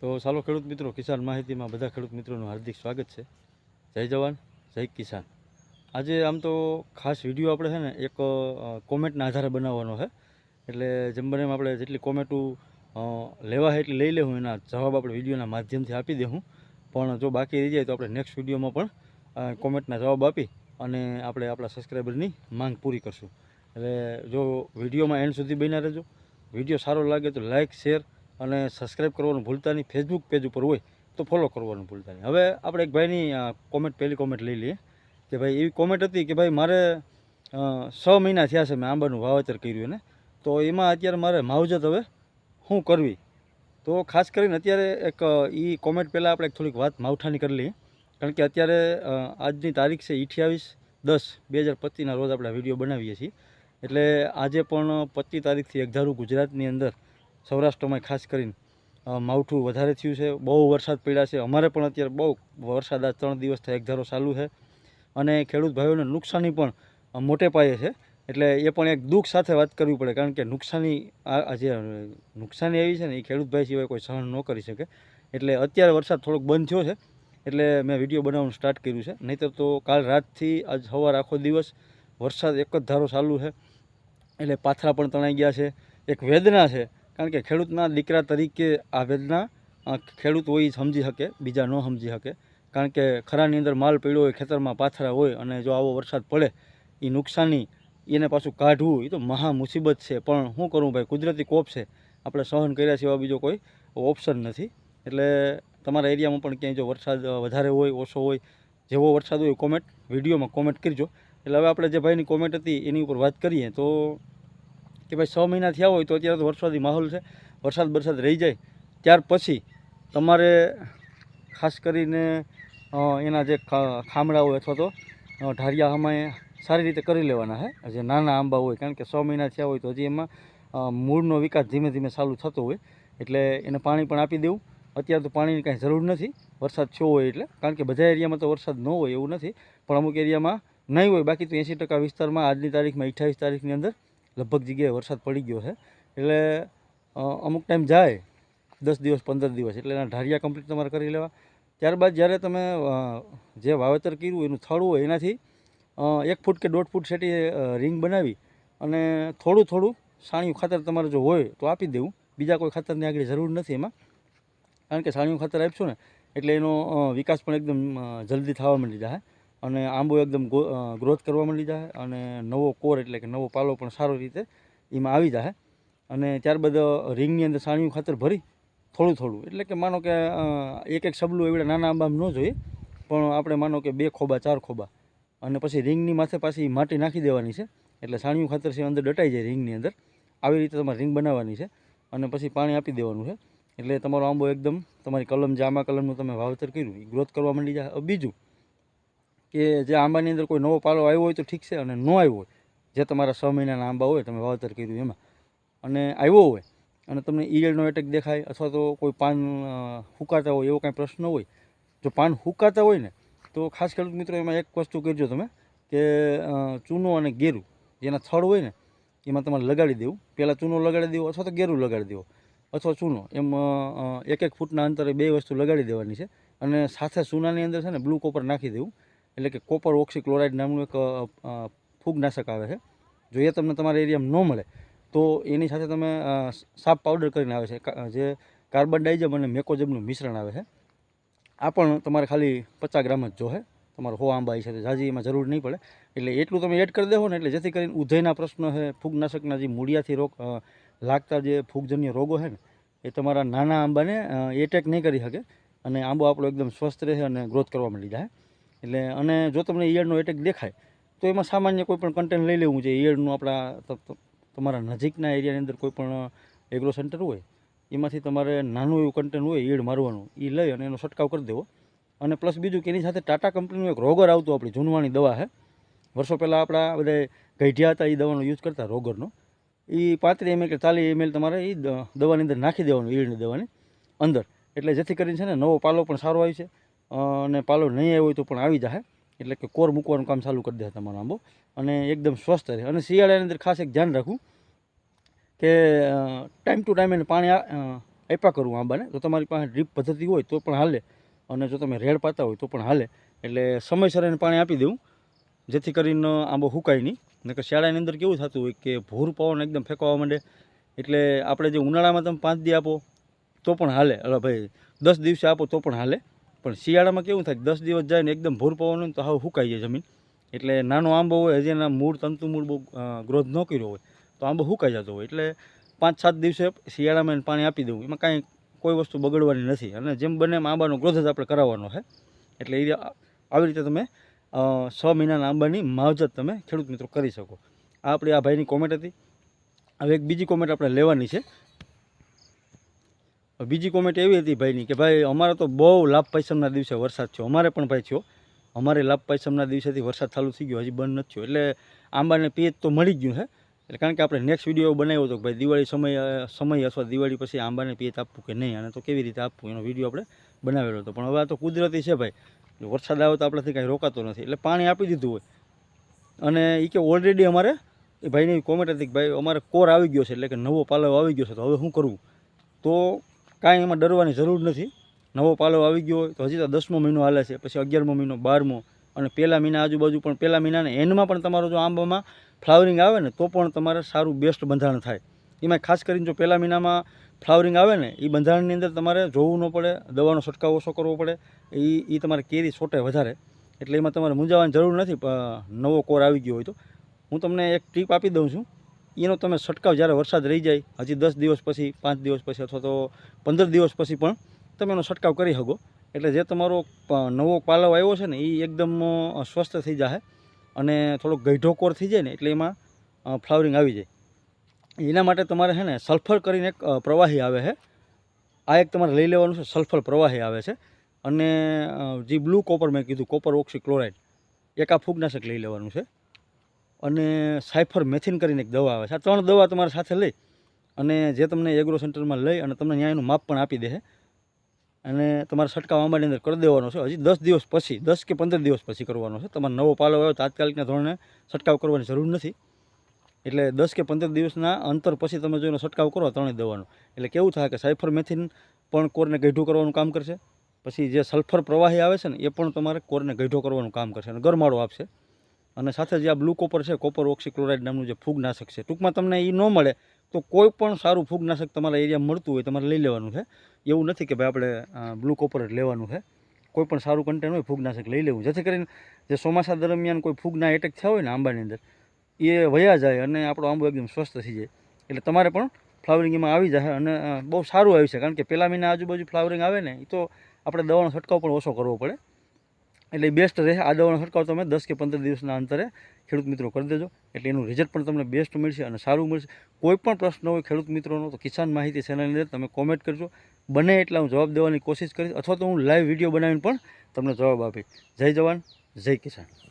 તો ચાલો ખેડૂત મિત્રો, કિસાન માહિતીમાં બધા ખેડૂત મિત્રોનું હાર્દિક સ્વાગત છે. જય જવાન, જય કિસાન. આજે આમ તો ખાસ વીડિયો આપણે છે ને એક કોમેન્ટના આધારે બનાવવાનો છે. એટલે જેમ બને એમ આપણે જેટલી કોમેન્ટો લેવા હોય એટલી લઈ લેવું, એના જવાબ આપણે વિડીયોના માધ્યમથી આપી દેવું. પણ જો બાકી રહી જાય તો આપણે નેક્સ્ટ વિડીયોમાં પણ કોમેન્ટના જવાબ આપી અને આપણે આપણા સબસ્ક્રાઈબરની માંગ પૂરી કરશું. એટલે જો વિડીયોમાં એન્ડ સુધી બન્યા રહેજો. વીડિયો સારો લાગે તો લાઇક શેર અને સબસ્ક્રાઈબ કરવાનું ભૂલતા નહીં. ફેસબુક પેજ ઉપર હોય તો ફોલો કરવાનું ભૂલતા નહીં. હવે આપણે એક ભાઈની કોમેન્ટ પહેલી કોમેન્ટ લઈ લઈએ કે ભાઈ એવી કોમેન્ટ હતી કે ભાઈ મારે છ મહિના થયા છે મેં આંબાનું વાવેતર કર્યું એને. તો એમાં અત્યારે મારે માવજત હવે શું કરવી? તો ખાસ કરીને અત્યારે એક એ કોમેન્ટ પહેલાં આપણે થોડીક વાત માવઠાની કરી લઈએ. કારણ કે અત્યારે આજની તારીખ છે અઠ્યાવીસ દસ બે હજાર પચીસના રોજ આપણે વીડિયો બનાવીએ છીએ. એટલે આજે પણ પચીસ તારીખથી એકધારું ગુજરાતની અંદર સૌરાષ્ટ્રમાં ખાસ કરીને માવઠું વધારે થયું છે. બહુ વરસાદ પડ્યા છે. અમારે પણ અત્યારે બહુ વરસાદ આ ત્રણ દિવસથી એકધારો ચાલુ છે. અને ખેડૂત ભાઈઓને નુકસાની પણ મોટે પાયે છે. એટલે એ પણ એક દુઃખ સાથે વાત કરવી પડે, કારણ કે નુકસાની આ જે નુકસાની આવી છે ને એ ખેડૂતભાઈ સિવાય કોઈ સહન ન કરી શકે. એટલે અત્યારે વરસાદ થોડોક બંધ થયો છે. એટલે મેં વીડિયો બનાવવાનું સ્ટાર્ટ કર્યું છે. નહીંતર તો કાલ રાતથી આજ સવાર આખો દિવસ વરસાદ એક જ ધારો ચાલુ છે. એટલે પાથરા પણ તણાઈ ગયા છે. એક વેદના છે. કારણ કે ખેડૂતના દીકરા તરીકે આ વેદના ખેડૂત હોય એ સમજી શકે, બીજા ન સમજી શકે. કારણ કે ખરાની અંદર માલ પડ્યો હોય, ખેતરમાં પાથરા હોય અને જો આવો વરસાદ પડે એ નુકસાની એને પાછું કાઢવું એ તો મહા મુસીબત છે. પણ શું કરવું ભાઈ, કુદરતી કોપ છે. આપણે સહન કર્યા સિવાય બીજો કોઈ ઓપ્શન નથી. એટલે તમારા એરિયામાં પણ ક્યાંય જો વરસાદ વધારે હોય, ઓછો હોય, જેવો વરસાદ હોય કોમેન્ટ વિડીયોમાં કોમેન્ટ કરજો. એટલે હવે આપણે જે ભાઈની કોમેન્ટ હતી, એની ઉપર વાત કરીએ, તો કે ભાઈ છ મહિના થયા હોય તો અત્યારે તો વરસાદી માહોલ છે, વરસાદ વરસાદ રહી જાય. ત્યાર પછી તમારે ખાસ કરીને એના જે ખામડા હોય અથવા તો ઢારિયા હમાએ સારી રીતે કરી લેવાના છે જે નાના આંબા હોય, કારણ કે છ મહિના થયા હોય તો હજી એમાં મૂળનો વિકાસ ધીમે ધીમે ચાલુ થતો હોય. એટલે એને પાણી પણ આપી દેવું. અત્યારે તો પાણીની કાંઈ જરૂર નથી. વરસાદ થયો હોય એટલે. કારણ કે બધા એરિયામાં તો વરસાદ ન હોય એવું નથી. પણ અમુક એરિયામાં નહીં હોય. બાકી તો એંસી ટકા વિસ્તારમાં આજની તારીખમાં અઠ્યાવીસ તારીખની અંદર લગભગ જગ્યાએ વરસાદ પડી ગયો છે. એટલે અમુક ટાઈમ જાય, દસ દિવસ, પંદર દિવસ, એટલે એના ઢારિયા કમ્પ્લીટ તમારે કરી લેવા. ત્યારબાદ જ્યારે તમે જે વાવેતર કર્યું, એનું થળું હોય એનાથી એક ફૂટ કે દોઢ ફૂટ સેટી રિંગ બનાવી અને થોડું થોડું સાણિયું ખાતર તમારે જો હોય તો આપી દેવું. બીજા કોઈ ખાતરની આગળ જરૂર નથી એમાં. કારણ કે સાણિયું ખાતર આપશો ને, એટલે એનો વિકાસ પણ એકદમ જલ્દી થવા માંડી જાય. અને આંબો એકદમ ગ્રોથ કરવા માંડી જાય અને નવો કોર એટલે કે નવો પાલો પણ સારો રીતે એમાં આવી જાય અને ત્યારબાદ રિંગની અંદર સાણિયું ખાતર ભરી થોડું થોડું. એટલે કે માનો કે એક એક સબલું એવડે નાના આંબા ન જોઈએ, પણ આપણે માનો કે બે ખોબા, ચાર ખોબા. અને પછી રિંગની માથે પાછી માટી નાખી દેવાની છે. એટલે સાણિયું ખાતર છે અંદર દટાઈ જાય રિંગની અંદર. આવી રીતે તમારે રિંગ બનાવવાની છે. અને પછી પાણી આપી દેવાનું છે. એટલે તમારો આંબો એકદમ તમારી કલમ જે આંબા કલમનું તમે વાવેતર કર્યું એ ગ્રોથ કરવા માંડી જાય બીજું કે જે આંબાની અંદર કોઈ નવો પાલો આવ્યો હોય તો ઠીક છે અને ન આવ્યો હોય, જે તમારા છ મહિનાના આંબા હોય તમે વાવતર કર્યું એમાં. અને આવ્યો હોય અને તમને ઈયળનો એટેક દેખાય અથવા તો કોઈ પાન હુકાતા હોય એવો કાંઈ પ્રશ્ન હોય, જો પાન હુકાતા હોય ને, તો ખાસ ખેડૂત મિત્રો એમાં એક વસ્તુ કરજો તમે કે ચૂનો અને ગેરું જેના થળ હોય ને, એમાં તમારે લગાડી દેવું. પહેલાં ચૂનો લગાડી દેવો અથવા તો ગેરું લગાડી દેવો અથવા ચૂનો. એમ એક એક ફૂટના અંતરે બે વસ્તુ લગાડી દેવાની છે અને સાથે ચૂનાની અંદર છે ને બ્લુ કોપર નાખી દેવું. એટલે કે કોપર ઓક્સીક્લોરાઇડ નામનું એક ફૂગનાશક આવે છે. જો એ તમને તમારા એરિયામાં ન મળે, તો એની સાથે તમે સાપ પાવડર કરીને આવે છે. જે કાર્બન ડાયજમ અને મેકોજમનું મિશ્રણ આવે છે. આ પણ તમારે ખાલી પચાસ ગ્રામ જ જોશે તમારો હો આંબા છે જાજી એમાં જરૂર નહીં પડે. એટલે એટલું તમે એડ કરી દેવો ને એટલે જેથી કરીને ઉધયના પ્રશ્નો છે ફૂગનાશકના જે મૂળિયાથી રોગ લાગતા જે ફૂગજન્ય રોગો છે ને, એ તમારા નાના આંબાને એટેક નહીં કરી શકે અને આંબો આપણો એકદમ સ્વસ્થ રહે અને ગ્રોથ કરવા મળી જાય. એટલે અને જો તમને ઈયળનો એટેક દેખાય, તો એમાં સામાન્ય કોઈ પણ કન્ટેન્ટ લઈ લેવું જોઈએ. ઈયળનું આપણા તમારા નજીકના એરિયાની અંદર કોઈ પણ એગ્રો સેન્ટર હોય, એમાંથી તમારે નાનું એવું કન્ટેન્ટ હોય, ઈયળ મારવાનું એ લઈ અને એનો છંટકાવ કરી દેવો. અને પ્લસ બીજું કે એની સાથે ટાટા કંપનીનું એક રોગર આવતું આપણી જૂનવાણી દવા છે વર્ષો પહેલાં આપણા બધા ગઢિયા હતા એ દવાનો યુઝ કરતા રોગરનો. એ પાંત્રીસ એમએલ કે ચાલીસ એમએલ તમારે એ દવાની અંદર નાખી દેવાનું, ઈયળની દવાની અંદર. એટલે જેથી કરીને છે ને નવો પાલો પણ સારો આવ્યો છે. અને પાલો નહીં આવ્યો હોય તો પણ આવી જાય એટલે કે કોર મૂકવાનું કામ ચાલુ કરી દે તમારો આંબો. અને એકદમ સ્વસ્થ રહે. અને શિયાળાની અંદર ખાસ એક ધ્યાન રાખવું કે ટાઈમ ટુ ટાઈમ એને પાણી આપ્યા કરું આંબાને. જો તમારી પાસે ડ્રીપ પદ્ધતિ હોય તો પણ હાલે. અને જો તમે રેડ પાતા હોય તો પણ હાલે. એટલે સમયસર એને પાણી આપી દેવું. જેથી કરીને આંબો હુકાય નહીં. નકર શિયાળાની અંદર કેવું થતું હોય કે ભોર પવન એકદમ ફેંકવા માંડે. એટલે આપણે જે ઉનાળામાં તમે પાંચ દી આપો તો પણ હાલે. અરે ભાઈ, દસ દિવસે આપો તો પણ હાલે. પણ શિયાળામાં કેવું થાય, દસ દિવસ જાય ને એકદમ ભૂર પવન તો હાવ હુકાઈ જાય જમીન. એટલે નાનો આંબો હોય, હજી એના મૂળ, તંતુ મૂળ બહુ ગ્રોથ ન કર્યો હોય, તો આંબો હુકાઈ જતો હોય. એટલે પાંચ સાત દિવસે શિયાળામાં પાણી આપી દેવું. એમાં કાંઈ કોઈ વસ્તુ બગડવાની નથી. અને જેમ બને એમ આંબાનો ગ્રોથ જ આપણે કરાવવાનો છે એટલે એ આવી રીતે તમે છ મહિનાના આંબાની માવજત તમે ખેડૂત મિત્રો કરી શકો. આ આપણી આ ભાઈની કોમેન્ટ હતી. હવે એક બીજી કોમેન્ટ આપણે લેવાની છે. બીજી કોમેન્ટ એવી હતી ભાઈની કે ભાઈ અમારે તો બહુ લાભ પૈસમના દિવસે વરસાદ થયો. અમારે પણ ભાઈ થયો. અમારે લાભ પૈસમના દિવસેથી વરસાદ ચાલુ થઈ ગયો, હજી બંધ નથી થયો. એટલે આંબાને પેજ તો મળી ગયું છે એટલે કારણ કે આપણે નેક્સ્ટ વીડિયો બનાવ્યો હતો કે ભાઈ દિવાળી સમય સમય અથવા દિવાળી પછી આંબાને પિયત આપવું કે નહીં અને તો કેવી રીતે આપવું એનો વીડિયો આપણે બનાવેલો હતો. પણ હવે આ તો કુદરતી છે ભાઈ. વરસાદ આવે તો આપણાથી કાંઈ રોકાતો નથી. એટલે પાણી આપી દીધું હોય. અને એ કે ઓલરેડી અમારે, એ ભાઈની કોમેન્ટ હતી કે ભાઈ અમારે કોર આવી ગયો છે એટલે કે નવો પાલવ આવી ગયો છે. તો હવે શું કરવું? તો કાંઈ એમાં ડરવાની જરૂર નથી. નવો પાલો આવી ગયો હોય તો હજી તો દસમો મહિનો હાલે છે, પછી અગિયારમો મહિનો, બારમો અને પહેલા મહિના આજુબાજુ પણ પહેલા મહિનાને એન્ડમાં પણ તમારો જો આંબામાં ફ્લાવરિંગ આવે ને તો પણ તમારે સારું બેસ્ટ બંધારણ થાય. એમાં ખાસ કરીને જો પહેલા મહિનામાં ફ્લાવરિંગ આવે ને એ બંધારણની અંદર તમારે જોવું ન પડે, દવાનો છંટકાવ ઓછો કરવો પડે એ એ તમારે કેરી છોટે વધારે. એટલે એમાં તમારે મૂંઝાવાની જરૂર નથી નવો કોર આવી ગયો હોય તો. હું તમને એક ટીપ આપી દઉં છું. એનો તમે છંટકાવ જ્યારે વરસાદ રહી જાય, હજી દસ દિવસ પછી, પાંચ દિવસ પછી અથવા તો પંદર દિવસ પછી પણ તમે એનો છંટકાવ કરી શકો. એટલે જે તમારો નવો પાલવ આવ્યો છે ને, એ એકદમ સ્વસ્થ થઈ જાય અને થોડોક ગઈઢો કોર થઈ જાય ને, એટલે એમાં ફ્લાવરિંગ આવી જાય. એના માટે તમારે છે ને, સલ્ફર કરીને એક પ્રવાહી આવે છે આ એક તમારે લઈ લેવાનું છે, સલ્ફર પ્રવાહી આવે છે. અને જે બ્લુ કોપર મેં કીધું, કોપર ઓક્સી ક્લોરાઇડ એક આ ફૂગનાશક લઈ લેવાનું છે. અને સાયફર મેથિન કરીને એક દવા આવે છે. આ ત્રણ દવા તમારે સાથે લઈ અને જે તમને એગ્રો સેન્ટરમાં લઈ અને તમને ન્યાયનું માપ પણ આપી દે અને તમારે છંટકાવ આંબાની અંદર કરી દેવાનો છે. હજી દસ દિવસ પછી, દસ કે પંદર દિવસ પછી કરવાનો છે. તમારે નવો પાલો આવ્યો તાત્કાલિકના ધોરણે છંટકાવ કરવાની જરૂર નથી. એટલે દસ કે પંદર દિવસના અંતર પછી તમે જો એનો છંટકાવ કરો ત્રણેય દવાનો. એટલે કેવું થાય કે સાયફર મેથિન પણ કોરને ગઢું કરવાનું કામ કરશે? પછી જે સલ્ફર પ્રવાહી આવે છે ને, એ પણ તમારે કોરને ગઢો કરવાનું કામ કરશે અને ગરમાળો આપશે. અને સાથે જે આ બ્લુ કોપર છે, કોપર ઓક્સીક્લોરાઇડ નામનું જે ફૂગનાશક છે. ટૂંકમાં તમને એ ન મળે તો કોઈ પણ સારું ફૂગનાશક તમારા એરિયામાં મળતું હોય તમારે લઈ લેવાનું છે. એવું નથી કે ભાઈ આપણે બ્લુ કોપર જ લેવાનું છે. કોઈ પણ સારું કન્ટેન્ટ હોય ફૂગનાશક લઈ લેવું. જેથી કરીને જે ચોમાસા દરમિયાન કોઈ ફૂગના એટેક થયા હોય ને આંબાની અંદર, એ વયા જાય અને આપણો આંબો એકદમ સ્વસ્થ થઈ જાય. એટલે તમારે પણ ફ્લાવરિંગ એમાં આવી જાય અને બહુ સારું આવી છે કારણ કે પહેલા મહિના આજુબાજુ ફ્લાવરિંગ આવે ને એ તો આપણે દવાનો છંટકાવ પણ ઓછો કરવો પડે. એટલે બેસ્ટ રહે. આ દવાનો છંટકાવ તમે દસ કે પંદર દિવસના અંતરે ખેડૂત મિત્રો કરી દેજો. એટલે એનું રિઝલ્ટ પણ તમને બેસ્ટ મળશે અને સારું મળશે. કોઈ પણ પ્રશ્ન હોય ખેડૂત મિત્રોનો, તો કિસાન માહિતી ચેનલની અંદર તમે કોમેન્ટ કરજો. બને એટલા હું જવાબ દેવાની કોશિશ કરીશ. અથવા તો હું લાઈવ વીડિયો બનાવીને પણ તમને જવાબ આપીશ. જય જવાન, જય કિસાન.